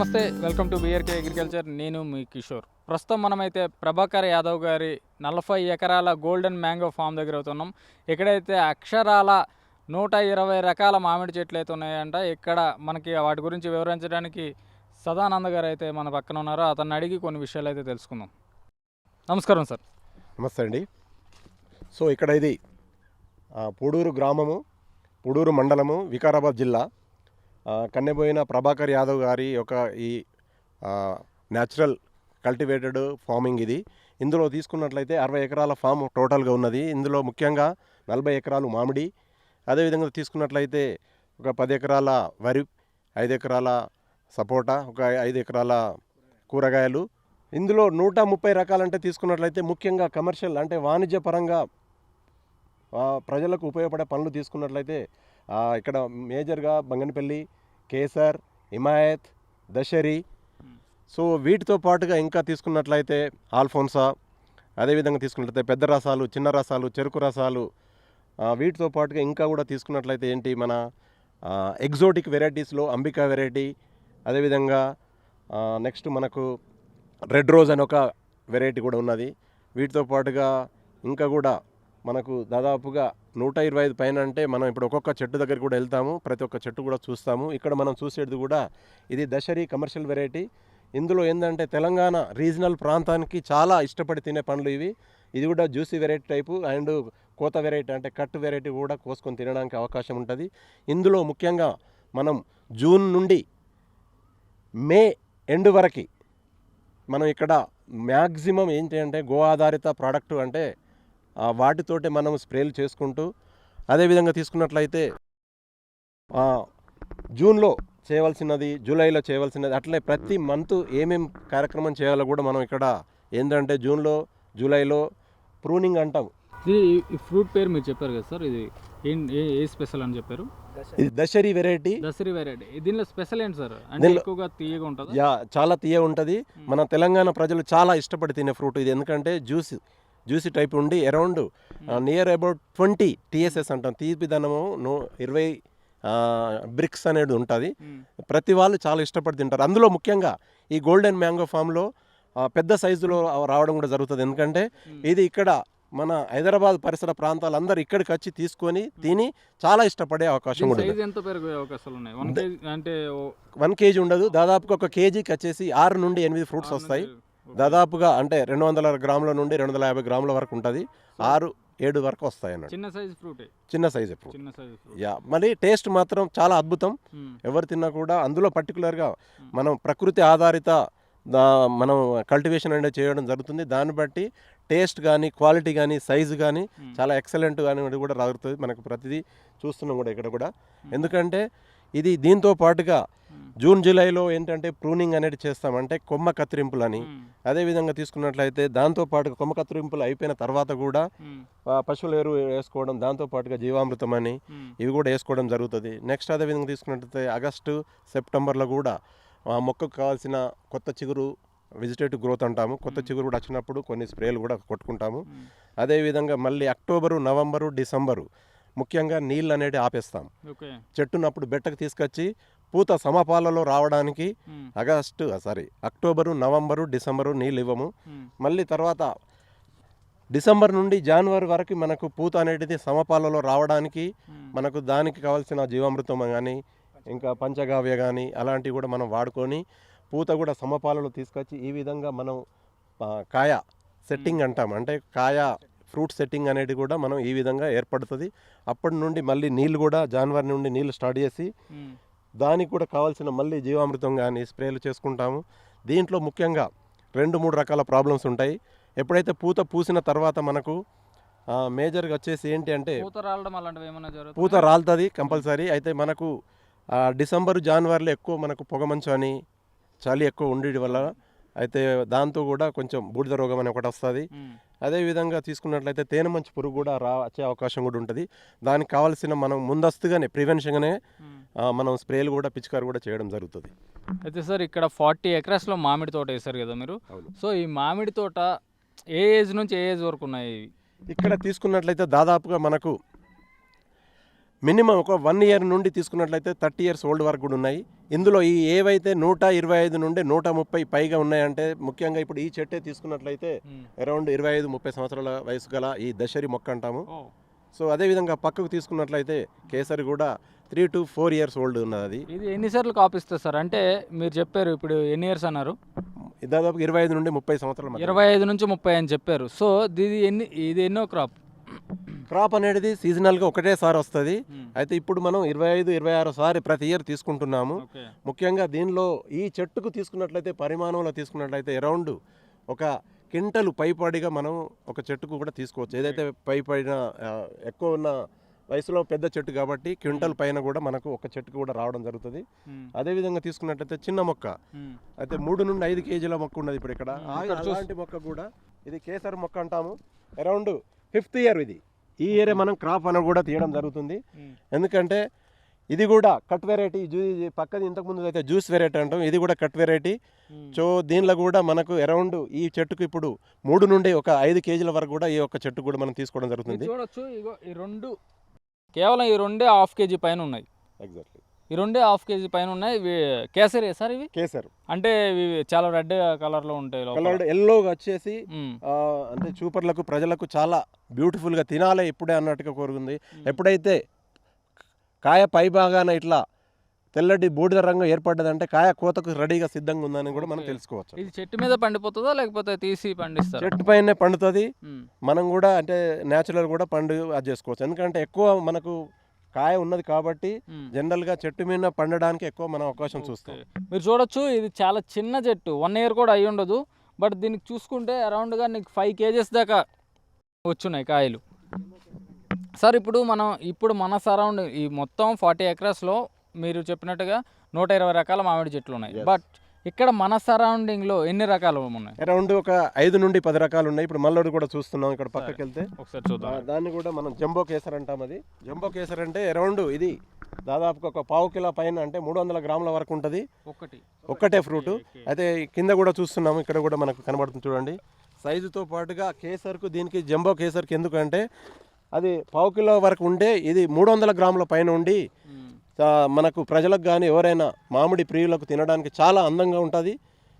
నమస్తే welcome to BRK agriculture. నేను మీ కిషోర్. ప్రస్తుతం మనమైతే ప్రభాకర్ యాదవ్ గారి నలభై ఎకరాల గోల్డెన్ మ్యాంగో ఫామ్ దగ్గర అవుతున్నాం. ఇక్కడైతే అక్షరాల నూట ఇరవై రకాల మామిడి చెట్లు అయితే ఉన్నాయంట. ఇక్కడ మనకి వాటి గురించి వివరించడానికి సదానంద గారు అయితే మన పక్కన ఉన్నారు. అతన్ని అడిగి కొన్ని విషయాలు అయితే తెలుసుకుందాం. నమస్కారం సార్. నమస్తే అండి. సో ఇక్కడ ఇది పూడూరు గ్రామము పూడూరు మండలము వికారాబాద్ జిల్లా. కన్నెబోయిన ప్రభాకర్ యాదవ్ గారి యొక్క ఈ న్యాచురల్ కల్టివేటెడ్ ఫార్మింగ్ ఇది. ఇందులో తీసుకున్నట్లయితే అరవై ఎకరాల ఫామ్ టోటల్గా ఉన్నది. ఇందులో ముఖ్యంగా నలభై ఎకరాలు మామిడి అదేవిధంగా తీసుకున్నట్లయితే ఒక పది ఎకరాల వరి ఐదు ఎకరాల సపోటా ఒక ఐదు ఎకరాల కూరగాయలు. ఇందులో నూట ముప్పై రకాలంటే తీసుకున్నట్లయితే ముఖ్యంగా కమర్షియల్ అంటే వాణిజ్యపరంగా ప్రజలకు ఉపయోగపడే పనులు తీసుకున్నట్లయితే ఇక్కడ మేజర్గా బంగనపల్లి కేసర్ హిమాయత్ దశరి. సో వీటితో పాటుగా ఇంకా తీసుకున్నట్లయితే ఆల్ఫోన్సా అదేవిధంగా తీసుకున్నట్లయితే పెద్ద రసాలు చిన్న రసాలు చెరుకు రసాలు వీటితో పాటుగా ఇంకా కూడా తీసుకున్నట్లయితే ఏంటి మన ఎగ్జోటిక్ వెరైటీస్లో అంబికా వెరైటీ అదేవిధంగా నెక్స్ట్ మనకు రెడ్ రోజ్ అని ఒక వెరైటీ కూడా ఉన్నది. వీటితో పాటుగా ఇంకా కూడా మనకు దాదాపుగా నూట ఇరవై ఐదు పైన అంటే మనం ఇప్పుడు ఒక్కొక్క చెట్టు దగ్గర కూడా వెళ్తాము ప్రతి ఒక్క చెట్టు కూడా చూస్తాము. ఇక్కడ మనం చూసేది కూడా ఇది దశరి కమర్షియల్ వెరైటీ. ఇందులో ఏంటంటే తెలంగాణ రీజనల్ ప్రాంతానికి చాలా ఇష్టపడి తినే పండ్లు ఇవి. ఇది కూడా జ్యూసీ వెరైటీ టైపు అండ్ కోత వెరైటీ అంటే కట్ వెరైటీ కూడా కోసుకొని తినడానికి అవకాశం ఉంటుంది. ఇందులో ముఖ్యంగా మనం జూన్ నుండి మే ఎండ్ వరకు మనం ఇక్కడ మ్యాక్సిమం ఏంటి అంటే గో ఆధారిత ప్రోడక్ట్ అంటే వాటితోటే మనం స్ప్రేలు చేసుకుంటూ అదేవిధంగా తీసుకున్నట్లయితే జూన్లో చేయవలసినది జూలైలో చేయవలసినది అట్లే ప్రతి మంత్ ఏమేం కార్యక్రమం చేయాలో కూడా మనం ఇక్కడ ఏంటంటే జూన్లో జూలైలో ప్రూనింగ్ అంటాం. ఇది ఈ ఫ్రూట్ పేరు మీరు చెప్పారు కదా సార్ ఇది ఏం స్పెషల్ అని చెప్పారు? ఇది దశరి వెరైటీ. దసరి వెరైటీ. దీనిలో స్పెషల్ ఏంటి సార్? అంటే ఎక్కువగా తీయగా ఉంటుందా? యా చాలా తీయ ఉంటుంది. మన తెలంగాణ ప్రజలు చాలా ఇష్టపడి తినే ఫ్రూట్ ఇది. ఎందుకంటే జ్యూస్ జ్యూసీ టైప్ ఉండి around near about twenty TSS అంటాం. తీపిదనము నో ఇరవై బ్రిక్స్ అనేది ఉంటుంది. ప్రతి వాళ్ళు చాలా ఇష్టపడి తింటారు. అందులో ముఖ్యంగా ఈ గోల్డెన్ మ్యాంగో ఫామ్లో పెద్ద సైజులో రావడం కూడా జరుగుతుంది. ఎందుకంటే. ఇది ఇక్కడ మన హైదరాబాద్ పరిసర ప్రాంతాలు అందరూ ఇక్కడికి వచ్చి తీసుకొని తిని చాలా ఇష్టపడే అవకాశం ఎంత పెరిగే అవకాశాలు ఉన్నాయి? వన్ కేజీ అంటే ఓ- వన్ కేజీ ఉండదు. దాదాపుగా ఒక కేజీకి వచ్చేసి ఆరు నుండి ఎనిమిది ఫ్రూట్స్ వస్తాయి. దాదాపుగా అంటే రెండు వందల గ్రాముల నుండి రెండు వందల యాభై గ్రాముల వరకు ఉంటుంది. ఆరు ఏడు వరకు వస్తాయి అన్నట్టు చిన్న సైజ్ ఫ్రూట్? చిన్న సైజ్ ఫ్రూట్. చిన్న సైజ్ ఫ్రూట్. యా మరి టేస్ట్ మాత్రం చాలా అద్భుతం. ఎవరు తిన్నా కూడా అందులో పర్టికులర్గా మనం ప్రకృతి ఆధారిత దా మనం కల్టివేషన్ అనేది చేయడం జరుగుతుంది. దాన్ని బట్టి టేస్ట్ కానీ క్వాలిటీ కానీ సైజు కానీ. చాలా ఎక్సలెంట్ కానీ కూడా జరుగుతుంది మనకు ప్రతిదీ చూస్తున్నాం కూడా ఇక్కడ కూడా. ఎందుకంటే ఇది దీంతో పాటుగా జూన్ జూలైలో ఏంటంటే ప్రూనింగ్ అనేది చేస్తాం. అంటే కొమ్మ కత్తిరింపులు అని అదేవిధంగా తీసుకున్నట్లయితే దాంతో పాటుగా కొమ్మ కత్తిరింపులు అయిపోయిన తర్వాత కూడా పశువుల ఎరువు వేసుకోవడం దాంతో పాటుగా జీవామృతం అని ఇవి కూడా వేసుకోవడం జరుగుతుంది. నెక్స్ట్ అదేవిధంగా తీసుకున్నట్లయితే ఆగస్టు సెప్టెంబర్లో కూడా ఆ మొక్కకు కావాల్సిన కొత్త చిగురు వెజిటేటివ్ గ్రోత్ అంటాము. కొత్త చిగురు కూడా వచ్చినప్పుడు కొన్ని స్ప్రేలు కూడా కొట్టుకుంటాము. అదేవిధంగా మళ్ళీ అక్టోబరు నవంబరు డిసెంబరు ముఖ్యంగా నీళ్ళు అనేది ఆపేస్తాం. చెట్టునప్పుడు బెట్టకు తీసుకొచ్చి పూత సమపాలలో రావడానికి August sorry October November December నీళ్ళు ఇవ్వము. మళ్ళీ తర్వాత డిసెంబర్ నుండి జనవరి వరకు మనకు పూత అనేది సమపాలలో రావడానికి మనకు దానికి కావాల్సిన జీవామృతం కానీ ఇంకా పంచగావ్య కానీ అలాంటివి కూడా మనం వాడుకొని పూత కూడా సమపాలలో తీసుకొచ్చి ఈ విధంగా మనం కాయ సెట్టింగ్ అంటాం అంటే కాయ ఫ్రూట్ సెట్టింగ్ అనేది కూడా మనం ఈ విధంగా ఏర్పడుతుంది. అప్పటి నుండి మళ్ళీ నీళ్ళు కూడా జనవరి నుండి నీళ్ళు స్టార్ట్ చేసి దానికి కూడా కావాల్సిన మళ్ళీ జీవామృతం కానీ స్ప్రేలు చేసుకుంటాము. దీంట్లో ముఖ్యంగా రెండు మూడు రకాల ప్రాబ్లమ్స్ ఉంటాయి. ఎప్పుడైతే పూత పూసిన తర్వాత మనకు మేజర్గా వచ్చేసి ఏంటి అంటే పూత రాలుతుంది కంపల్సరీ. అయితే మనకు డిసెంబర్ జనవరిలో ఎక్కువ మనకు పొగమంచు అని చలి ఎక్కువ ఉండేది వల్ల అయితే దాంతో కూడా కొంచెం బూడిద రోగం అని ఒకటి వస్తుంది. అదేవిధంగా తీసుకున్నట్లయితే తేనె మంచి పురుగు కూడా రా వచ్చే అవకాశం కూడా ఉంటుంది. దానికి కావాల్సిన మనం ముందస్తుగానే ప్రివెన్షన్గానే మనం స్ప్రేలు కూడా పిచికారు కూడా చేయడం జరుగుతుంది. అయితే సార్ ఇక్కడ ఫార్టీ ఎకరాస్లో మామిడి తోట వేశారు కదా మీరు. సో ఈ మామిడి తోట ఏ ఏజ్ నుంచి ఏ ఏజ్ వరకు ఉన్నాయి? ఇక్కడ తీసుకున్నట్లయితే దాదాపుగా మనకు మినిమం ఒక వన్ ఇయర్ నుండి తీసుకున్నట్లయితే థర్టీ ఇయర్స్ ఓల్డ్ వరకు కూడా ఉన్నాయి. ఇందులో ఈ ఏవైతే నూట ఇరవై ఐదు నుండి నూట ముప్పై పైగా ఉన్నాయంటే ముఖ్యంగా ఇప్పుడు ఈ చెట్టే తీసుకున్నట్లయితే అరౌండ్ ఇరవై ఐదు ముప్పై సంవత్సరాల వయసు గల ఈ దశరి మొక్క అంటాము. సో అదేవిధంగా పక్కకు తీసుకున్నట్లయితే కేసరి కూడా three to four years old ఉన్నది. అది ఇది ఎన్నిసార్లు కాపిస్తుంది సార్? అంటే మీరు చెప్పారు ఇప్పుడు ఎన్ని ఇయర్స్ అన్నారు? దాదాపు ఇరవై ఐదు నుండి ముప్పై సంవత్సరాల. ఇరవై ఐదు నుంచి ముప్పై అని చెప్పారు. సో ఇది ఎన్ని ఇది ఎన్నో క్రాప్? క్రాప్ అనేది సీజనల్గా ఒకటేసారి వస్తుంది. అయితే ఇప్పుడు మనం ఇరవై ఐదు ఇరవై ఆరు సారి ప్రతి ఇయర్ తీసుకుంటున్నాము. ముఖ్యంగా దీనిలో ఈ చెట్టుకు తీసుకున్నట్లయితే పరిమాణంలో తీసుకున్నట్లయితే అరౌండ్ ఒక కింటలు పైపడిగా మనం ఒక చెట్టుకు కూడా తీసుకోవచ్చు. ఏదైతే పైపడిన ఎక్కువ ఉన్న వయసులో పెద్ద చెట్టు కాబట్టి క్వింటల్ పైన కూడా మనకు ఒక చెట్టుకు కూడా రావడం జరుగుతుంది. అదేవిధంగా తీసుకున్నట్లయితే చిన్న మొక్క. అయితే మూడు నుండి ఐదు కేజీల మొక్క ఉన్నది ఇప్పుడు ఇక్కడ. అలాంటి మొక్క కూడా ఇది కేసర్ మొక్క అంటాము. అరౌండ్ ఫిఫ్త్ ఇయర్ ఇది. ఈ ఇయరే మనం క్రాప్ అని కూడా తీయడం జరుగుతుంది. ఎందుకంటే ఇది కూడా కట్ వెరైటీ జూ పక్కది ఇంతకుముందు అయితే జ్యూస్ వెరైటీ అంటాం. ఇది కూడా కట్ వెరైటీ సో దీనిలో కూడా మనకు అరౌండ్ ఈ చెట్టుకు ఇప్పుడు మూడు నుండి ఒక ఐదు కేజీల వరకు కూడా ఈ ఒక్క చెట్టు కూడా మనం తీసుకోవడం జరుగుతుంది. చూడొచ్చు. ఇగో ఈ రెండు కేవలం ఈ రెండే హాఫ్ కేజీ పైన ఉన్నాయి. ఎగ్జాక్ట్లీ ఈ రెండే హాఫ్ కేజీ పైన ఉన్నాయి. ఇవి కేసరి సార్ ఇవి? కేసర్. అంటే ఇవి చాలా రెడ్ కలర్లో ఉంటాయి లోపల. కలర్డ్ ఎల్లోగా వచ్చేసి అంటే చూపర్లకు ప్రజలకు చాలా బ్యూటిఫుల్గా తినాలి ఇప్పుడే అన్నట్టుగా కోరుకుంది. ఎప్పుడైతే కాయ పై భాగాన ఇట్లా తెల్లటి బూడిద రంగు ఏర్పడ్డదంటే కాయ కోతకు రెడీగా సిద్ధంగా ఉందని కూడా మనం. తెలుసుకోవచ్చు. ఇది చెట్టు మీద పండిపోతుందా? లేకపోతే తీసి పండిస్తారా? చెట్టు పైనే పండుతుంది. మనం కూడా అంటే న్యాచురల్ కూడా పండు అది చేసుకోవచ్చు. ఎందుకంటే ఎక్కువ మనకు కాయ ఉన్నది కాబట్టి మ్మ్. జనరల్గా చెట్టు మీద పండడానికి ఎక్కువ మనం అవకాశం చూస్తాం. మీరు చూడొచ్చు ఇది చాలా చిన్న చెట్టు వన్ ఇయర్ కూడా అయి ఉండదు బట్ దీనికి చూసుకుంటే అరౌండ్గా నీకు ఫైవ్ కేజెస్ దాకా వచ్చున్నాయి కాయలు సార్ ఇప్పుడు మనం ఇప్పుడు మన సరౌండ్ ఈ మొత్తం ఫార్టీ ఎకరస్లో మీరు చెప్పినట్టుగా నూట ఇరవై రకాల మామిడి చెట్లు ఉన్నాయి. బట్ ఇక్కడ మన సరౌండింగ్లో ఎన్ని రకాలు ఉన్నాయి? అరౌండ్ ఒక ఐదు నుండి పది రకాలు ఉన్నాయి. ఇప్పుడు మల్లోడు కూడా చూస్తున్నాం ఇక్కడ పక్కకి వెళ్తే ఒకసారి చూద్దాం. దాన్ని కూడా మనం జంబో కేసర్ అంటాం అది. జంబో కేసర్ అంటే అరౌండ్ ఇది దాదాపుగా ఒక పావు కిలో పైన అంటే మూడు వందల గ్రాముల వరకు ఉంటుంది. ఒకటి. ఒక్కటే ఫ్రూట్. అయితే కింద కూడా చూస్తున్నాము. ఇక్కడ కూడా మనకు కనబడుతుంది చూడండి. సైజుతో పాటుగా కేసర్కు దీనికి జంబో కేసర్కి ఎందుకంటే అది పావు కిలో వరకు ఉండే ఇది మూడు వందల గ్రాముల పైన ఉండి మనకు ప్రజలకు కానీ ఎవరైనా మామిడి ప్రియులకు తినడానికి చాలా అందంగా ఉంటుంది.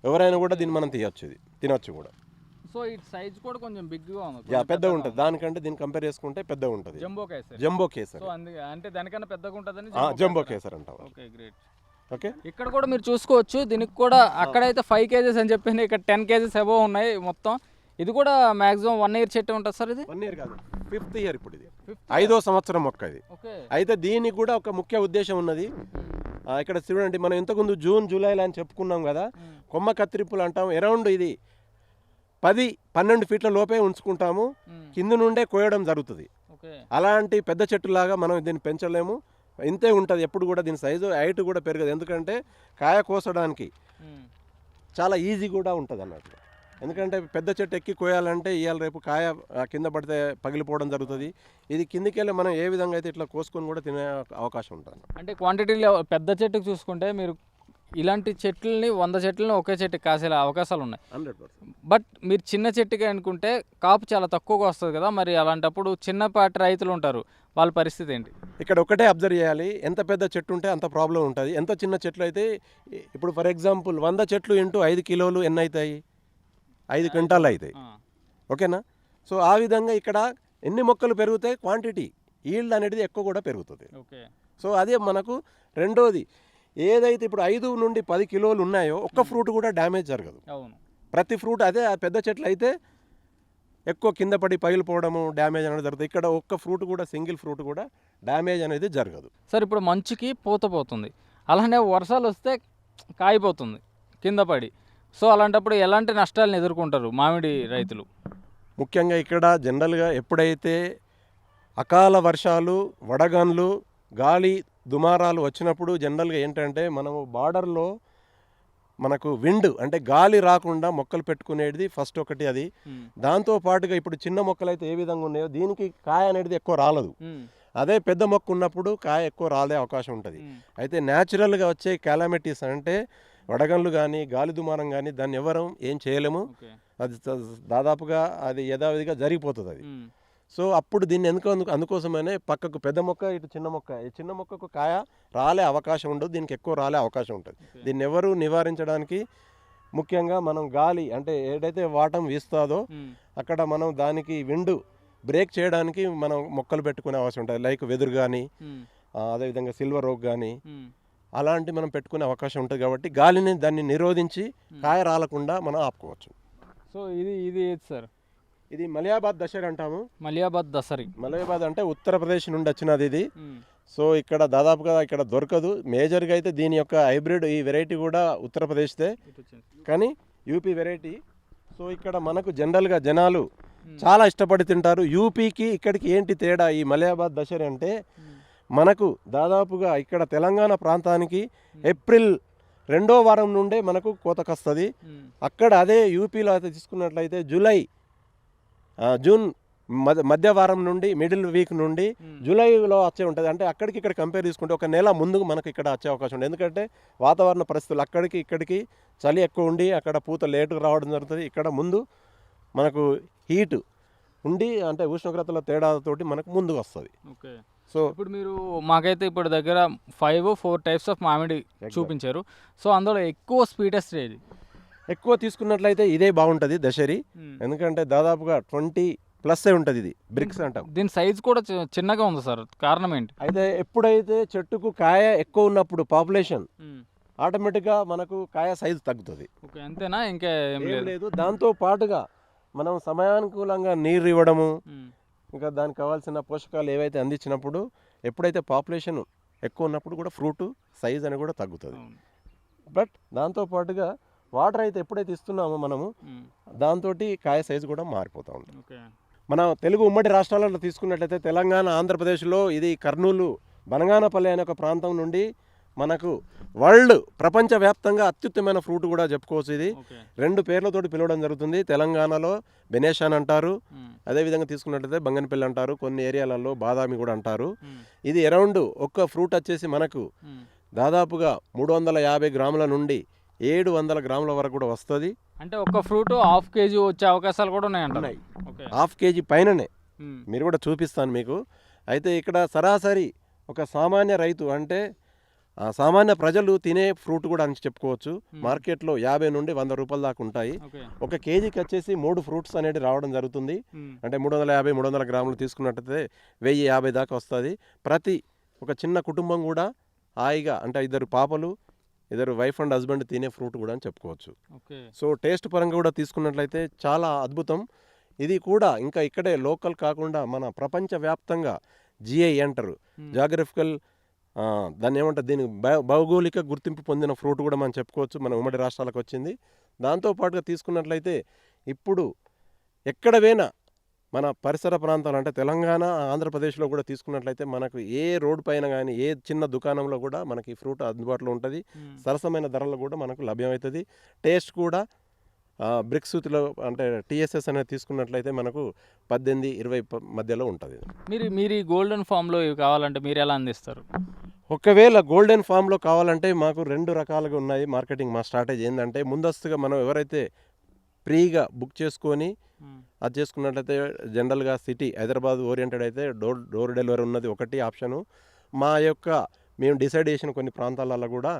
ఎవరైనా కూడా దీన్ని మనం తీయొచ్చు ఇది. తినొచ్చు కూడా. సో ఈ సైజ్ కూడా కొంచెం బిగ్గా ఉంది. యా పెద్దగా ఉంటుంది. దానికంటే దీన్ని కంపేర్ చేసుకుంటే పెద్ద ఉంటుంది. Jumbo Kesari. Jumbo Kesar. So అంటే దానికన్నా పెద్దగా ఉంటుందని జంబో కేసర్. అంటాం. Okay great. ఓకే? ఇక్కడ కూడా మీరు చూసుకోవచ్చు. దీనికి కూడా అక్కడైతే ఫైవ్ కేజెస్ అని చెప్పి ఇక్కడ టెన్ కేజెస్ అబో ఉన్నాయి మొత్తం. ఇది కూడా మాక్సిమం వన్ ఇయర్ చెట్టు ఉంటుంది సార్ ఇది? వన్ ఇయర్ కాదు. ఫిఫ్త్ ఇయర్ ఇప్పుడు ఇది. ఐదో సంవత్సరం మొక్క ఇది. అయితే దీనికి కూడా ఒక ముఖ్య ఉద్దేశం ఉన్నది. ఇక్కడ చూడండి మనం ఇంతకుముందు జూన్ జూలైలో అని చెప్పుకున్నాం కదా కొమ్మ కత్తిరింపులు అంటాం. అరౌండ్ ఇది పది పన్నెండు ఫీట్ల లోపే ఉంచుకుంటాము. కింద నుండే కోయడం జరుగుతుంది. అలాంటి పెద్ద చెట్టులాగా మనం దీన్ని పెంచలేము. ఇంతే ఉంటుంది. ఎప్పుడు కూడా దీని సైజు హైట్ కూడా పెరగదు. ఎందుకంటే కాయ కోసడానికి చాలా ఈజీ కూడా ఉంటుంది అన్నట్లు ఎందుకంటే పెద్ద చెట్టు ఎక్కి కోయాలంటే ఇవాళ రేపు కాయ కింద పడితే పగిలిపోవడం జరుగుతుంది. ఇది కిందికి వెళ్ళి మనం ఏ విధంగా అయితే ఇట్లా కోసుకొని కూడా తినే అవకాశం ఉంటుంది. అంటే క్వాంటిటీ పెద్ద చెట్టుకు చూసుకుంటే మీరు ఇలాంటి చెట్లని వంద చెట్లని ఒకే చెట్టుకి కాసే అవకాశాలు ఉన్నాయి. హండ్రెడ్ బట్ మీరు చిన్న చెట్టుకి అనుకుంటే కాపు చాలా తక్కువగా వస్తుంది కదా మరి అలాంటప్పుడు చిన్నపాటి రైతులు ఉంటారు. వాళ్ళ పరిస్థితి ఏంటి? ఇక్కడ ఒకటే అబ్జర్వ్ చేయాలి. ఎంత పెద్ద చెట్టు ఉంటే అంత ప్రాబ్లం ఉంటుంది. ఎంత చిన్న చెట్లు అయితే ఇప్పుడు ఫర్ ఎగ్జాంపుల్ వంద చెట్లు ఇంటూ ఐదు కిలోలు ఎన్ని అవుతాయి? ఐదు క్వింటాలు అవుతాయి. ఓకేనా? సో ఆ విధంగా ఇక్కడ ఎన్ని మొక్కలు పెరుగుతాయి? క్వాంటిటీ. ఈల్డ్ అనేది ఎక్కువ కూడా పెరుగుతుంది. సో అదే మనకు రెండోది ఏదైతే ఇప్పుడు ఐదు నుండి పది కిలోలు ఉన్నాయో ఒక్క ఫ్రూట్ కూడా డ్యామేజ్ జరగదు. ప్రతి ఫ్రూట్ అదే ఆ పెద్ద చెట్లు అయితే ఎక్కువ కింద పడి పగిలిపోవడము డ్యామేజ్ అనేది జరుగుతుంది. ఇక్కడ ఒక్క ఫ్రూట్ కూడా సింగిల్ ఫ్రూట్ కూడా డ్యామేజ్ అనేది జరగదు. సార్ ఇప్పుడు మంచుకి పూత పోతుంది. అలానే వర్షాలు వస్తే కాయిపోతుంది కింద పడి. సో అలాంటప్పుడు ఎలాంటి నష్టాలను ఎదుర్కొంటారు మామిడి రైతులు? ముఖ్యంగా ఇక్కడ జనరల్గా ఎప్పుడైతే అకాల వర్షాలు వడగన్లు గాలి దుమారాలు వచ్చినప్పుడు జనరల్గా ఏంటంటే మనము బార్డర్లో మనకు విండ్ అంటే గాలి రాకుండా మొక్కలు పెట్టుకునేది ఫస్ట్ ఒకటి అది. దాంతో పాటుగా ఇప్పుడు చిన్న మొక్కలు అయితే ఏ విధంగా ఉన్నాయో దీనికి కాయ అనేది ఎక్కువ రాలదు. అదే పెద్ద మొక్క ఉన్నప్పుడు కాయ ఎక్కువ రాలే అవకాశం ఉంటుంది. అయితే న్యాచురల్గా వచ్చే క్యాలమిటీస్ అంటే వడగన్లు కానీ గాలి దుమారం కానీ దాన్ని ఎవరం ఏం చేయలేము. అది దాదాపుగా అది యథావిధిగా జరిగిపోతుంది అది సో అప్పుడు దీన్ని ఎందుకు అందు అందుకోసమనే పక్కకు పెద్ద మొక్క ఇటు చిన్న మొక్క ఈ చిన్న మొక్కకు కాయ రాలే అవకాశం ఉండదు. దీనికి ఎక్కువ రాలే అవకాశం ఉంటుంది. దీన్ని ఎవరు నివారించడానికి ముఖ్యంగా మనం గాలి అంటే ఏదైతే వాటం వీస్తుందో అక్కడ మనం దానికి విండు బ్రేక్ చేయడానికి మనం మొక్కలు పెట్టుకునే అవసరం ఉంటుంది. లైక్ వెదురు కానీ అదేవిధంగా సిల్వర్ ఓక్ కానీ. అలాంటి మనం పెట్టుకునే అవకాశం ఉంటుంది కాబట్టి గాలిని దాన్ని నిరోధించి కాయ రాలకుండా మనం ఆపుకోవచ్చు. సో ఇది ఇది ఏది సార్? ఇది మలియాబాద్ దశరి అంటాము. మలియాబాద్ దసరి. మలయాబాద్ అంటే ఉత్తరప్రదేశ్ నుండి వచ్చినది ఇది. ఉమ్, సో ఇక్కడ దాదాపుగా ఇక్కడ దొరకదు. మేజర్గా అయితే దీని యొక్క హైబ్రిడ్ ఈ వెరైటీ కూడా ఉత్తరప్రదేశ్దే. కానీ యూపీ వెరైటీ. సో ఇక్కడ మనకు జనరల్గా జనాలు ఉమ్, చాలా ఇష్టపడి తింటారు. యూపీకి ఇక్కడికి ఏంటి తేడా ఈ మలయాబాద్ దశరి అంటే మనకు దాదాపుగా ఇక్కడ తెలంగాణ ప్రాంతానికి ఏప్రిల్ రెండో వారం నుండే మనకు కోతకొస్తుంది అక్కడ అదే యూపీలో అయితే తీసుకున్నట్లయితే జూలై జూన్ మధ్య మధ్య వారం నుండి మిడిల్ వీక్ నుండి. జూలైలో వచ్చే ఉంటుంది. అంటే అక్కడికి ఇక్కడ కంపేర్ చేసుకుంటే ఒక నెల ముందుకు మనకు ఇక్కడ వచ్చే అవకాశం ఉంటుంది ఎందుకంటే వాతావరణ పరిస్థితులు అక్కడికి ఇక్కడికి చలి ఎక్కువ ఉండి అక్కడ పూత లేటుగా రావడం జరుగుతుంది. ఇక్కడ ముందు మనకు హీట్ ఉండి అంటే ఉష్ణోగ్రతల తేడాతోటి మనకు ముందుకు వస్తుంది. ఓకే. సో ఇప్పుడు మీరు మాకైతే ఇప్పుడు దగ్గర ఫైవ్ ఫోర్ టైప్స్ ఆఫ్ మామిడి చూపించారు. సో అందులో ఎక్కువ స్వీటెస్ట్ ఏది? ఎక్కువ తీసుకున్నట్లయితే ఇదే బాగుంటుంది దశరి. ఉమ్. ఎందుకంటే దాదాపుగా ట్వంటీ ప్లస్ ఉంటుంది ఇది. బ్రిక్స్ అంటాం. దీని సైజ్ కూడా చిన్నగా ఉంది సార్. కారణం ఏంటి? అయితే ఎప్పుడైతే చెట్టుకు కాయ ఎక్కువ ఉన్నప్పుడు పాపులేషన్ ఆటోమేటిక్గా మనకు కాయ సైజు తగ్గుతుంది. అంతేనా? ఇంకా లేదు. దాంతో పాటుగా మనం సమయానుకూలంగా నీరు ఇవ్వడము ఇంకా దానికి కావాల్సిన పోషకాలు ఏవైతే అందించినప్పుడు ఎప్పుడైతే పాపులేషన్ ఎక్కువ ఉన్నప్పుడు కూడా ఫ్రూట్ సైజ్ అని కూడా తగ్గుతుంది. బట్ దాంతో పాటుగా వాటర్ అయితే ఎప్పుడైతే ఇస్తున్నామో మనము దాంతో కాయ సైజు కూడా మారిపోతూ ఉంటుంది మన తెలుగు ఉమ్మడి రాష్ట్రాలలో తీసుకున్నట్లయితే తెలంగాణ ఆంధ్రప్రదేశ్లో ఇది కర్నూలు బనగానపల్లి అనే ఒక ప్రాంతం నుండి మనకు వరల్డ్ ప్రపంచవ్యాప్తంగా అత్యుత్తమైన ఫ్రూట్ కూడా చెప్పుకోవచ్చు ఇది. రెండు పేర్లతోటి పిలవడం జరుగుతుంది. తెలంగాణలో బెనేష్ అని అంటారు. అదేవిధంగా తీసుకున్నట్లయితే బంగనపల్లి అంటారు. కొన్ని ఏరియాలలో బాదామి కూడా అంటారు. ఇది అరౌండ్ ఒక్క ఫ్రూట్ వచ్చేసి మనకు. దాదాపుగా మూడు వందల యాభై గ్రాముల నుండి ఏడు వందల గ్రాముల వరకు కూడా వస్తుంది. అంటే ఒక ఫ్రూట్ హాఫ్ కేజీ వచ్చే అవకాశాలు కూడా ఉన్నాయి. హాఫ్ కేజీ పైననే. మీరు కూడా చూపిస్తాను మీకు. అయితే ఇక్కడ సరాసరి ఒక సామాన్య రైతు అంటే సామాన్య ప్రజలు తినే ఫ్రూట్ కూడా అని చెప్పుకోవచ్చు. మార్కెట్లో యాభై నుండి వంద రూపాయల దాకా ఉంటాయి. ఒక కేజీకి వచ్చేసి మూడు ఫ్రూట్స్ అనేది రావడం జరుగుతుంది. ఉమ్, అంటే మూడు వందల యాభై మూడు వందల గ్రాములు తీసుకున్నట్టయితే వెయ్యి యాభై దాకా వస్తుంది. ప్రతి ఒక చిన్న కుటుంబం కూడా హాయిగా అంటే ఇద్దరు పాపలు ఇద్దరు వైఫ్ అండ్ హస్బెండ్ తినే ఫ్రూట్ కూడా అని చెప్పుకోవచ్చు. సో టేస్ట్ పరంగా కూడా తీసుకున్నట్లయితే చాలా అద్భుతం. ఇది కూడా ఇంకా ఇక్కడే లోకల్ కాకుండా మన ప్రపంచవ్యాప్తంగా జిఐ అంటారు ఉమ్, జాగ్రఫికల్ దాన్ని ఏమంటారు? దీని భౌగోళిక గుర్తింపు పొందిన ఫ్రూట్ కూడా మనం చెప్పుకోవచ్చు. మన ఉమ్మడి రాష్ట్రాలకు వచ్చింది. దాంతోపాటుగా తీసుకున్నట్లయితే ఇప్పుడు ఎక్కడ పోయినా మన పరిసర ప్రాంతాలు అంటే తెలంగాణ ఆంధ్రప్రదేశ్లో కూడా తీసుకున్నట్లయితే మనకు ఏ రోడ్డు పైన కానీ ఏ చిన్న దుకాణంలో కూడా మనకి ఫ్రూట్ అందుబాటులో ఉంటుంది. సరసమైన ధరలు కూడా మనకు లభ్యమవుతుంది. టేస్ట్ కూడా బ్రిక్స్లో అంటే టీఎస్ఎస్ అనేది తీసుకున్నట్లయితే మనకు పద్దెనిమిది ఇరవై మధ్యలో ఉంటుంది. మీరు మీరు ఈ గోల్డెన్ ఫామ్లో ఇవి కావాలంటే మీరు ఎలా అందిస్తారు? ఒకవేళ గోల్డెన్ ఫామ్లో కావాలంటే మాకు రెండు రకాలుగా ఉన్నాయి మార్కెటింగ్. మా స్ట్రాటజీ ఏంటంటే ముందస్తుగా మనం ఎవరైతే ఫ్రీగా బుక్ చేసుకొని అది చేసుకున్నట్లయితే జనరల్గా సిటీ హైదరాబాద్ ఓరియంటెడ్ అయితే డోర్ డోర్ డెలివరీ ఉన్నది ఒకటి ఆప్షను. మా యొక్క మేము డిసైడ్ చేసిన కొన్ని ప్రాంతాలలో కూడా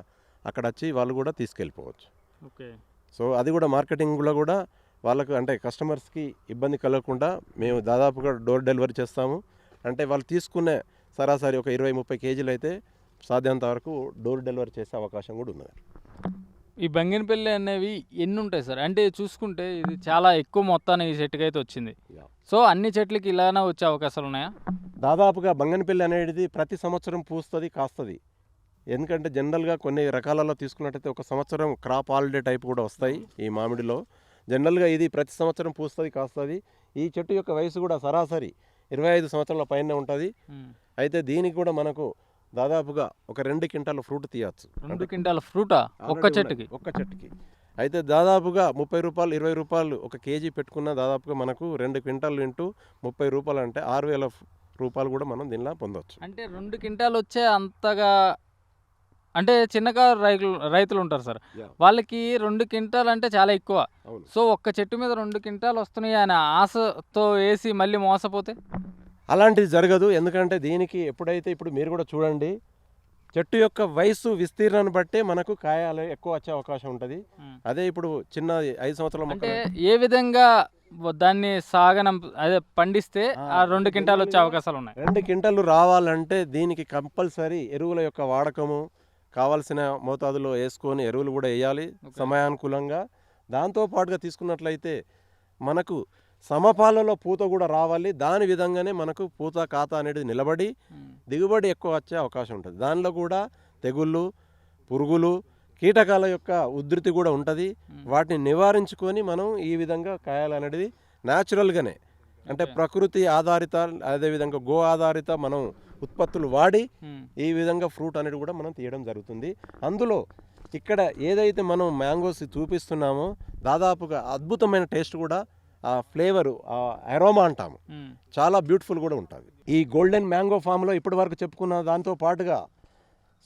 అక్కడ వచ్చి వాళ్ళు కూడా తీసుకెళ్ళిపోవచ్చు. ఓకే. సో అది కూడా మార్కెటింగ్లో కూడా వాళ్ళకు అంటే కస్టమర్స్కి ఇబ్బంది కలగకుండా మేము దాదాపుగా డోర్ డెలివరీ చేస్తాము. అంటే వాళ్ళు తీసుకునే సరాసరి ఒక ఇరవై ముప్పై కేజీలు అయితే సాధ్యంత వరకు డోర్ డెలివరీ చేసే అవకాశం కూడా ఉన్నది. ఈ బంగినపల్లి అనేవి ఎన్ని ఉంటాయి సార్? అంటే చూసుకుంటే ఇది చాలా ఎక్కువ మొత్తాన్ని ఈ చెట్టుకి అయితే వచ్చింది. సో అన్ని చెట్లకి ఇలానే వచ్చే అవకాశాలు ఉన్నాయా? దాదాపుగా బంగనపల్లి అనేది ప్రతి సంవత్సరం పూస్తుంది కాస్తుంది. ఎందుకంటే జనరల్గా కొన్ని రకాలలో తీసుకున్నట్టయితే ఒక సంవత్సరం క్రాప్ హాలిడే టైప్ కూడా వస్తాయి ఈ మామిడిలో. జనరల్గా ఇది ప్రతి సంవత్సరం పూస్తుంది కాస్తుంది. ఈ చెట్టు యొక్క వయసు కూడా సరాసరి ఇరవై ఐదు సంవత్సరాల పైన ఉంటుంది. అయితే దీనికి కూడా మనకు దాదాపుగా ఒక రెండు క్వింటాల ఫ్రూట్ తీయచ్చు. రెండు క్వింటాల ఫ్రూటా? ఒక్క చెట్టుకి? ఒక్క చెట్టుకి. అయితే దాదాపుగా ముప్పై రూపాయలు ఇరవై రూపాయలు ఒక కేజీ పెట్టుకున్న దాదాపుగా మనకు రెండు క్వింటాలు ఇంటూ ముప్పై రూపాయలు అంటే ఆరు వేల రూపాయలు కూడా మనం దీనిలో పొందవచ్చు అంటే రెండు క్వింటాలు వచ్చే అంతగా అంటే చిన్నకారు రైతులు రైతులు ఉంటారు సార్. వాళ్ళకి రెండు క్వింటాల్ అంటే చాలా ఎక్కువ. సో ఒక్క చెట్టు మీద రెండు క్వింటాల్ వస్తున్నాయి అని ఆశతో వేసి మళ్ళీ మోసపోతే? అలాంటిది జరగదు. ఎందుకంటే దీనికి ఎప్పుడైతే ఇప్పుడు మీరు కూడా చూడండి చెట్టు యొక్క వయసు విస్తీర్ణాన్ని బట్టే మనకు కాయాలు ఎక్కువ వచ్చే అవకాశం ఉంటుంది. అదే ఇప్పుడు చిన్న ఐదు సంవత్సరాల అంటే ఏ విధంగా దాన్ని సాగనం అదే పండిస్తే ఆ, ఆ రెండు క్వింటాల్ వచ్చే అవకాశాలు ఉన్నాయి రెండు క్వింటలు రావాలంటే దీనికి కంపల్సరీ ఎరువుల యొక్క వాడకము కావాల్సిన మోతాదులో వేసుకొని ఎరువులు కూడా వేయాలి. సమయానుకూలంగా దాంతో పాటుగా తీసుకున్నట్లయితే మనకు సమపాలలో పూత కూడా రావాలి దాని విధంగానే మనకు పూత ఖాతా అనేది నిలబడి. దిగుబడి ఎక్కువ వచ్చే అవకాశం ఉంటుంది దానిలో కూడా తెగుళ్ళు పురుగులు కీటకాల యొక్క ఉధృతి కూడా ఉంటుంది. వాటిని నివారించుకొని మనం ఈ విధంగా కాయాలనేది న్యాచురల్గానే అంటే. ప్రకృతి ఆధారిత అదేవిధంగా గో ఆధారిత మనం ఉత్పత్తులు వాడి. ఈ విధంగా ఫ్రూట్ అనేది కూడా మనం తీయడం జరుగుతుంది. అందులో ఇక్కడ ఏదైతే మనం మ్యాంగోస్ చూపిస్తున్నామో దాదాపుగా అద్భుతమైన టేస్ట్ కూడా ఆ ఫ్లేవరు ఆ అరోమా అంటాము. చాలా బ్యూటిఫుల్ కూడా ఉంటుంది. ఈ గోల్డెన్ మ్యాంగో ఫామ్లో ఇప్పటి వరకు చెప్పుకున్న దాంతో పాటుగా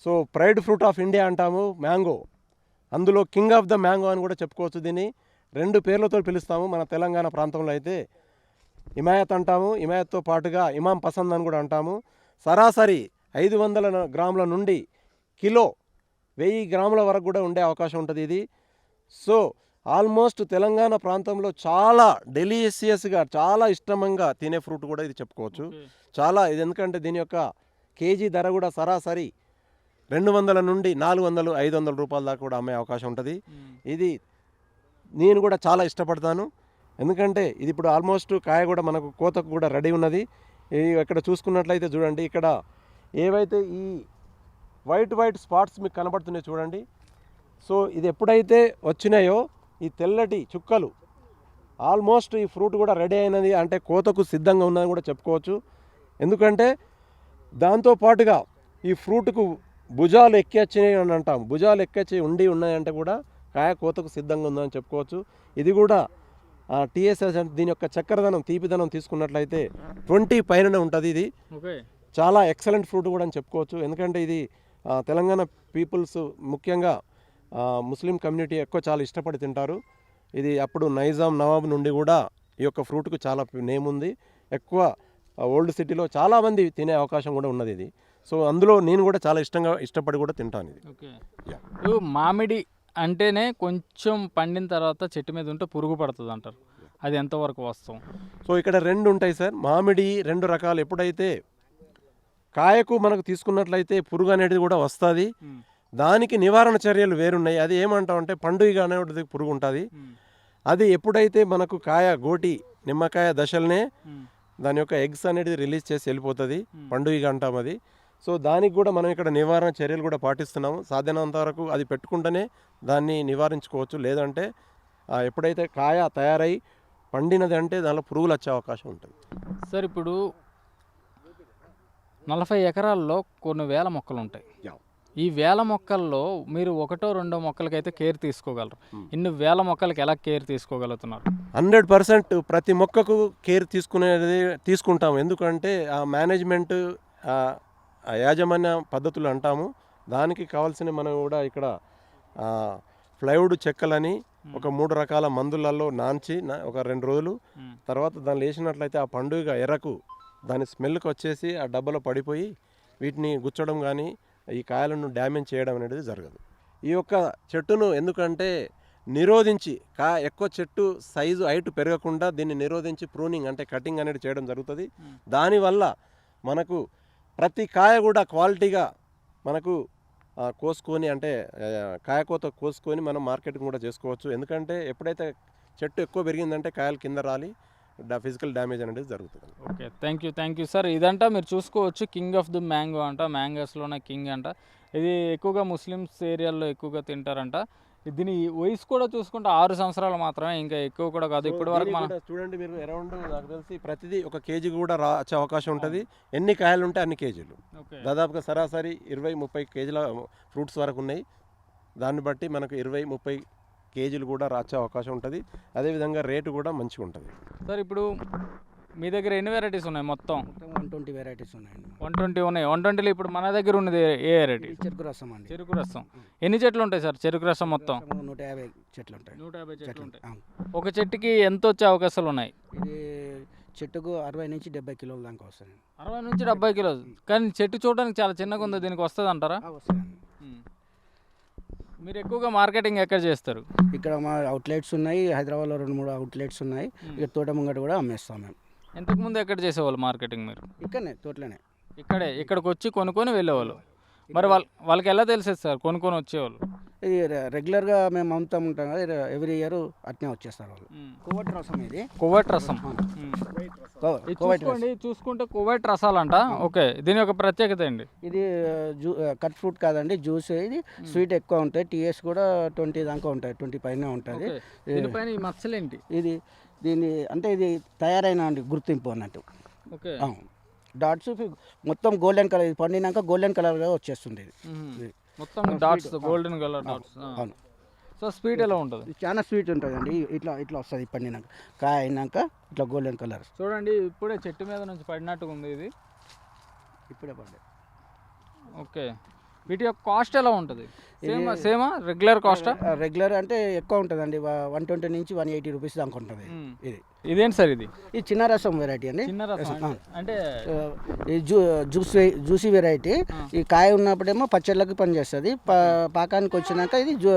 so pride fruit of India అంటాము మ్యాంగో. అందులో కింగ్ ఆఫ్ ద మ్యాంగో అని కూడా చెప్పుకోవచ్చు దీన్ని. రెండు పేర్లతో పిలుస్తాము మన తెలంగాణ ప్రాంతంలో అయితే. హిమాయత్ అంటాము హిమాయత్తో పాటుగా ఇమాం పసంద్ అని కూడా అంటాము. సరాసరి ఐదు వందల గ్రాముల నుండి కిలో వెయ్యి గ్రాముల వరకు కూడా ఉండే అవకాశం ఉంటుంది ఇది. సో ఆల్మోస్ట్ తెలంగాణ ప్రాంతంలో చాలా డెలిషియస్గా చాలా ఇష్టంగా తినే ఫ్రూట్ కూడా ఇది చెప్పుకోవచ్చు. చాలా ఇది ఎందుకంటే దీని యొక్క కేజీ ధర కూడా సరాసరి రెండు వందల నుండి నాలుగు వందలు ఐదు వందల రూపాయల దాకా కూడా అమ్మే అవకాశం ఉంటుంది. ఇది నేను కూడా చాలా ఇష్టపడతాను. ఎందుకంటే ఇది ఇప్పుడు ఆల్మోస్ట్ కాయ కూడా మనకు కోతకు కూడా రెడీ ఉన్నది. ఇక్కడ చూసుకున్నట్లయితే చూడండి ఇక్కడ ఏవైతే ఈ వైట్ వైట్ స్పాట్స్ మీకు కనబడుతున్నాయి చూడండి. సో ఇది ఎప్పుడైతే వచ్చినాయో ఈ తెల్లటి చుక్కలు ఆల్మోస్ట్ ఈ ఫ్రూట్ కూడా రెడీ అయినది అంటే కోతకు సిద్ధంగా ఉన్నది కూడా చెప్పుకోవచ్చు. ఎందుకంటే దాంతో పాటుగా ఈ ఫ్రూట్కు భుజాలు ఎక్కేచ్చినాయి అని అంటాం. భుజాలు ఎక్కొచ్చి ఉండి ఉన్నాయంటే కూడా కాయ కోతకు సిద్ధంగా ఉందని చెప్పుకోవచ్చు. ఇది కూడా టీఎస్ఎస్ అంటే దీని యొక్క చక్కెరదనం తీపిదనం తీసుకున్నట్లయితే ట్వంటీ పైననే ఉంటుంది ఇది. చాలా ఎక్సలెంట్ ఫ్రూట్ కూడా అని చెప్పుకోవచ్చు. ఎందుకంటే ఇది తెలంగాణ పీపుల్స్ ముఖ్యంగా ముస్లిం కమ్యూనిటీ ఎక్కువ చాలా ఇష్టపడి తింటారు. ఇది అప్పుడు నైజాం నవాబ్ నుండి కూడా ఈ యొక్క ఫ్రూట్కు చాలా నేమ్ ఉంది. ఎక్కువ ఓల్డ్ సిటీలో చాలామంది తినే అవకాశం కూడా ఉన్నది ఇది. సో అందులో నేను కూడా చాలా ఇష్టంగా ఇష్టపడి కూడా తింటాను ఇది. మామిడి అంటేనే కొంచెం పండిన తర్వాత చెట్టు మీద ఉంటే పురుగు పడుతుంది అంటారు. అది ఎంతవరకు వాస్తవం? సో ఇక్కడ రెండు ఉంటాయి సార్. మామిడి రెండు రకాలు. ఎప్పుడైతే కాయకు మనకు తీసుకున్నట్లయితే పురుగు అనేది కూడా వస్తుంది. దానికి నివారణ చర్యలు వేరున్నాయి. అది ఏమంటామంటే పండుగ అనేది పురుగు ఉంటుంది. అది ఎప్పుడైతే మనకు కాయ గోటి నిమ్మకాయ దశలనే. దాని యొక్క ఎగ్స్ అనేది రిలీజ్ చేసి వెళ్ళిపోతుంది. పండుగ అంటాం అది. సో దానికి కూడా మనం ఇక్కడ నివారణ చర్యలు కూడా పాటిస్తున్నాము. సాధ్యమైనంత వరకు అది పెట్టుకుంటేనే దాన్ని నివారించుకోవచ్చు. లేదంటే ఎప్పుడైతే కాయ తయారై పండినది అంటే దానిలో పురుగులు వచ్చే అవకాశం ఉంటుంది. సార్ ఇప్పుడు నలభై ఎకరాల్లో కొన్ని వేల మొక్కలు ఉంటాయి. ఈ వేల మొక్కల్లో మీరు ఒకటో రెండో మొక్కలకైతే కేర్ తీసుకోగలరు. ఇన్ని వేల మొక్కలకి ఎలా కేర్ తీసుకోగలుగుతున్నారు? హండ్రెడ్ పర్సెంట్ ప్రతి మొక్కకు కేర్ తీసుకునేది తీసుకుంటాం ఎందుకంటే ఆ మేనేజ్మెంట్ యాజమాన్య పద్ధతులు అంటాము దానికి కావాల్సిన మనం కూడా ఇక్కడ ఆ, ఫ్లైవుడ్ చెక్కలని ఒక మూడు రకాల మందులలో నాంచి నా- ఒక రెండు రోజులు. తర్వాత దాన్ని వేసినట్లయితే ఆ పండుగ ఎర్రకు దాని స్మెల్కి వచ్చేసి ఆ డబ్బాలో పడిపోయి వీటిని గుచ్చడం కానీ ఈ కాయలను డ్యామేజ్ చేయడం అనేది జరగదు ఈ యొక్క చెట్టును ఎందుకంటే నిరోధించి కా ఎక్కువ చెట్టు సైజు హైట్ పెరగకుండా దీన్ని నిరోధించి ప్రూనింగ్ అంటే కటింగ్ అనేది చేయడం జరుగుతుంది. దానివల్ల మనకు ప్రతి కాయ కూడా క్వాలిటీగా మనకు కోసుకొని అంటే కాయకోత కాయ కోత కోసుకొని మనం మార్కెటింగ్ కూడా చేసుకోవచ్చు. ఎందుకంటే ఎప్పుడైతే చెట్టు ఎక్కువ పెరిగిందంటే కాయలు కింద రాలి ఫిజికల్ డ్యామేజ్ అనేది జరుగుతుంది. Okay thank you thank you. Sir ఇదంట మీరు చూసుకోవచ్చు కింగ్ ఆఫ్ ది మ్యాంగో అంట మ్యాంగోస్లోనే కింగ్ అంట. ఇది ఎక్కువగా ముస్లిమ్స్ ఏరియాల్లో ఎక్కువగా తింటారంట. దీని వయసు కూడా చూసుకుంటే ఆరు సంవత్సరాలు మాత్రమే ఇంకా ఎక్కువ కూడా కాదు. ఇప్పటి వరకు మనం చూడండి మీరు అరౌండ్ నాకు తెలిసి ప్రతిదీ ఒక కేజీ కూడా రా వచ్చే అవకాశం ఉంటుంది. ఎన్ని కాయలు ఉంటే అన్ని కేజీలు. దాదాపుగా సరాసరి ఇరవై ముప్పై కేజీల ఫ్రూట్స్ వరకు ఉన్నాయి. దాన్ని బట్టి మనకు ఇరవై ముప్పై కేజీలు కూడా రాచే అవకాశం ఉంటుంది. అదేవిధంగా రేటు కూడా మంచిగా ఉంటుంది సార్ ఇప్పుడు మీ దగ్గర ఎన్ని వెరైటీస్ ఉన్నాయి మొత్తం? వన్ ట్వంటీ వెరైటీస్ ఉన్నాయండి. వన్ ట్వంటీ ఉన్నాయి. వన్ ట్వంటీలో ఇప్పుడు మన దగ్గర ఉన్నది ఏ వెరైటీ చెరుకు రసం అండి. చెరుకు రసం. ఎన్ని చెట్లు ఉంటాయి సార్ చెరుకు రసం మొత్తం? నూట యాభై చెట్లు ఉంటాయి. నూట యాభై చెట్లు ఉంటాయి. ఒక చెట్టుకి ఎంత వచ్చే అవకాశాలు ఉన్నాయి? ఇది చెట్టుకు అరవై నుంచి డెబ్బై కిలోల దాకా వస్తాయండి. అరవై నుంచి డెబ్బై కిలోలు కానీ చెట్టు చూడడానికి చాలా చిన్నగా ఉంది దీనికి వస్తుంది అంటారా? మీరు ఎక్కువగా మార్కెటింగ్ ఎక్కడ చేస్తారు? ఇక్కడ మా అవుట్లెట్స్ ఉన్నాయి హైదరాబాద్లో రెండు మూడు అవుట్లెట్స్ ఉన్నాయి. ఇక తోట ముంగట కూడా అమ్మేస్తాం మేము. ఇంతకు ముందు ఎక్కడ చేసేవాళ్ళు మార్కెటింగ్ మీరు? ఇక్కడనే తోటలోనే. ఇక్కడే ఇక్కడికి వచ్చి కొనుక్కొని వెళ్ళేవాళ్ళు. మరి వాళ్ళ వాళ్ళకి ఎలా తెలిసేది సార్ కొనుక్కొని వచ్చేవాళ్ళు? ఇది రెగ్యులర్గా మేము అమ్ముతాం ఉంటాం కదా ఎవ్రీ ఇయర్ అట్నే వచ్చేస్తారు వాళ్ళు. కోవట్ రసం ఇది. కువైట్ రసం. చూసుకోండి చూసుకుంటే కువైట్ రసాలంట. ఓకే దీని యొక్క ప్రత్యేకత ఏంటి? ఇది జూ కట్ ఫ్రూట్ కాదండి జ్యూస్ ఇది. స్వీట్ ఎక్కువ ఉంటాయి టీఎస్ కూడా ట్వంటీ దాకా ఉంటాయి ట్వంటీ పైన ఉంటుంది. దీనిపైన ఈ మచ్చలేంటి? ఇది దీని అంటే ఇది తయారైన అండి గుర్తింపు అన్నట్టు. ఓకే. డాట్స్ మొత్తం గోల్డెన్ కలర్ ఇది పండినాక గోల్డెన్ కలర్గా వచ్చేస్తుంది ఇది. మొత్తం డాట్స్ గోల్డెన్ కలర్ డాట్స్ అవును. సో స్వీట్ ఎలా ఉంటుంది? చాలా స్వీట్ ఉంటుందండి. ఇట్లా ఇట్లా వస్తుంది పండినాక. కాయ అయినాక ఇట్లా గోల్డెన్ కలర్. చూడండి ఇప్పుడే చెట్టు మీద నుంచి పడినట్టుగా ఉంది ఇది. ఇప్పుడే పడ్డాయి ఓకే. వీటి యొక్క కాస్ట్ ఎలా ఉంటుంది? సేమ్ సేమా రెగ్యులర్ కాస్టా? రెగ్యులర్ అంటే ఎక్కువ ఉంటుందండి. వన్ ట్వంటీ నుంచి వన్ ఎయిటీ రూపీస్ దాకా ఉంటుంది ఇది. ఇదేంటి సార్ ఇది? ఇది చిన్న రసం వెరైటీ అండి. చిన్న రసం అంటే- ఈ జ్యూ జ్యూస్ జ్యూసీ వెరైటీ ఈ కాయ ఉన్నప్పుడేమో పచ్చళ్ళకి పనిచేస్తుంది. పాకానికి వచ్చినాక ఇది జ్యూ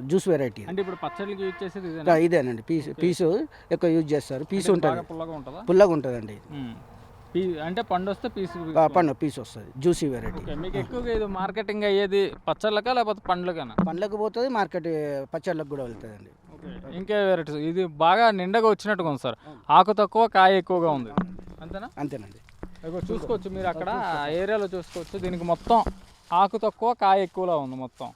జ్యూస్ వెరైటీ అంటే ఇప్పుడు పచ్చడికి యూజ్ చేసేది ఇదేనా? ఇదేనండి. పీస్ పీసు ఎక్కువ యూజ్ చేస్తారు. పీస్ ఉంటుంది. పుల్లగా ఉంటుందా? పుల్లగా ఉంటుందండి అంటే పండు వస్తే పీసు పండు పీస్ వస్తుంది జ్యూసీ వెరైటీ. మీకు ఎక్కువగా ఇది మార్కెటింగ్ అయ్యేది పచ్చళ్ళకా లేకపోతే పండ్లకేనా? పండ్లకు పోతుంది మార్కెట్ పచ్చళ్ళకు కూడా వెళ్తుందండి. ఓకే ఇంకే వెరైటీస్. ఇది బాగా నిండగా వచ్చినట్టుగా ఉంది సార్. ఆకు తక్కువ కాయ ఎక్కువగా ఉంది. అంతేనా? అంతేనండి. చూసుకోవచ్చు మీరు అక్కడ ఏరియాలో చూసుకోవచ్చు. దీనికి మొత్తం ఆకు తక్కువ కాయ ఎక్కువలా ఉంది మొత్తం.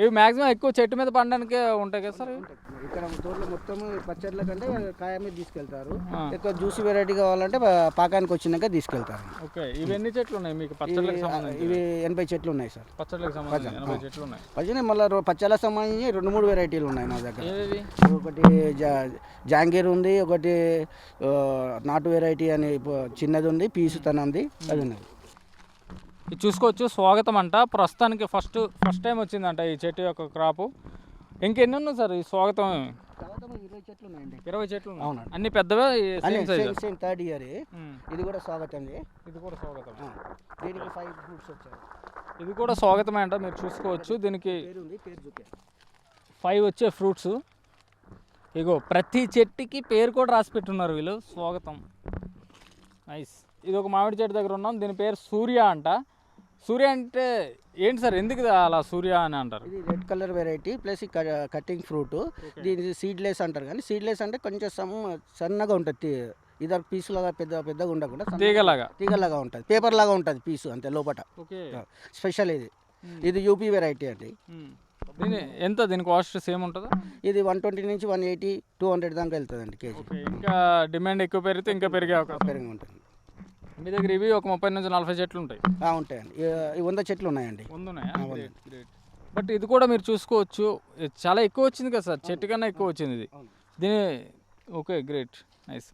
ఇవి మాక్సిమం ఎక్కువ చెట్టు మీద పండడానికే ఉంటాయి కదా సార్? ఇక్కడ తోటలో మొత్తం పచ్చళ్ళ కంటే కాయ మీద తీసుకెళ్తారు. ఎక్కువ జ్యూసీ వెరైటీ కావాలంటే పాకానికి వచ్చినాక తీసుకెళ్తారు. ఓకే ఇవి ఎన్ని చెట్లు ఉన్నాయి మీకు? పచ్చళ్ళకి సంబంధించి ఇవి ఎనభై చెట్లు ఉన్నాయి సార్. పచ్చళ్ళకి సంబంధించి ఎనభై చెట్లు ఉన్నాయి. మళ్ళీ పచ్చళ్ళకి సంబంధించి రెండు మూడు వెరైటీలు ఉన్నాయి మా దగ్గర. ఒకటి జా జాంగీర్ ఉంది ఒకటి నాటు వెరైటీ అని చిన్నది ఉంది పీసు తనంది అది ఉన్నది. ఇది చూసుకోవచ్చు. స్వాగతం అంట ప్రస్తుతానికి ఫస్ట్ ఫస్ట్ టైం వచ్చిందంట ఈ చెట్టు యొక్క క్రాపు. ఇంకెన్ని ఉన్నాయి సార్? ఈ స్వాగతం ఇరవై చెట్లు ఉన్నాయండి. ఇరవై చెట్లు ఉన్నాయి. అన్ని పెద్దవే? సేమ్ థర్డ్ ఇయర్ ఇది కూడా స్వాగతం ఇది కూడా స్వాగతం. దీనికి ఫైవ్ ఫ్రూట్స్ వచ్చాయి. ఇది కూడా స్వాగతమే అంట. మీరు చూసుకోవచ్చు. దీనికి ఫైవ్ వచ్చే ఫ్రూట్స్ ఇగో ప్రతి చెట్టుకి పేరు కూడా రాసి పెట్టున్నారు వీళ్ళు. స్వాగతం. నైస్ ఇది ఒక మామిడి చెట్టు దగ్గర ఉన్నాం. దీని పేరు సూర్య అంట. సూర్య అంటే ఏంటి సార్? ఎందుకు అలా సూర్య అని అంటారు? ఇది red colour variety plus cutting fruit. దీని సీడ్లెస్ అంటారు కానీ సీడ్లెస్ అంటే కొంచెం సమ్ సన్నగా ఉంటుంది ఇదర్ పీస్ లాగా పెద్ద పెద్దగా ఉండకుండా తీగలాగా. తీగలాగా ఉంటుంది. పేపర్ లాగా ఉంటుంది పీసు అంతే లోపట. ఓకే. స్పెషల్ ఇది. ఇది యూపీ వెరైటీ అండి. దీని ఎంత? దీని కాస్ట్ సేమ్ ఉంటుందా? ఇది వన్ ట్వంటీ నుంచి వన్ ఎయిటీ టూ హండ్రెడ్ దాకా వెళ్తుందండి కేజీ. ఓకే. ఇంకా డిమాండ్ ఎక్కువ పెరిగితే ఇంకా పెరిగే అవకాశం. పెరిగి ఉంటుంది. మీ దగ్గర ఇవి ఒక ముప్పై నుంచి నలభై చెట్లు ఉంటాయి. ఆ, ఉంటాయండి. ఈ- ఈ వంద చెట్లు ఉన్నాయండి. ఆ, బట్ ఇది కూడా మీరు చూసుకోవచ్చు. ఇది చాలా ఎక్కువ వచ్చింది కదా సార్. చెట్టు కన్నా ఎక్కువ వచ్చింది ఇది. అవును. దీని ఓకే గ్రేట్ నైస్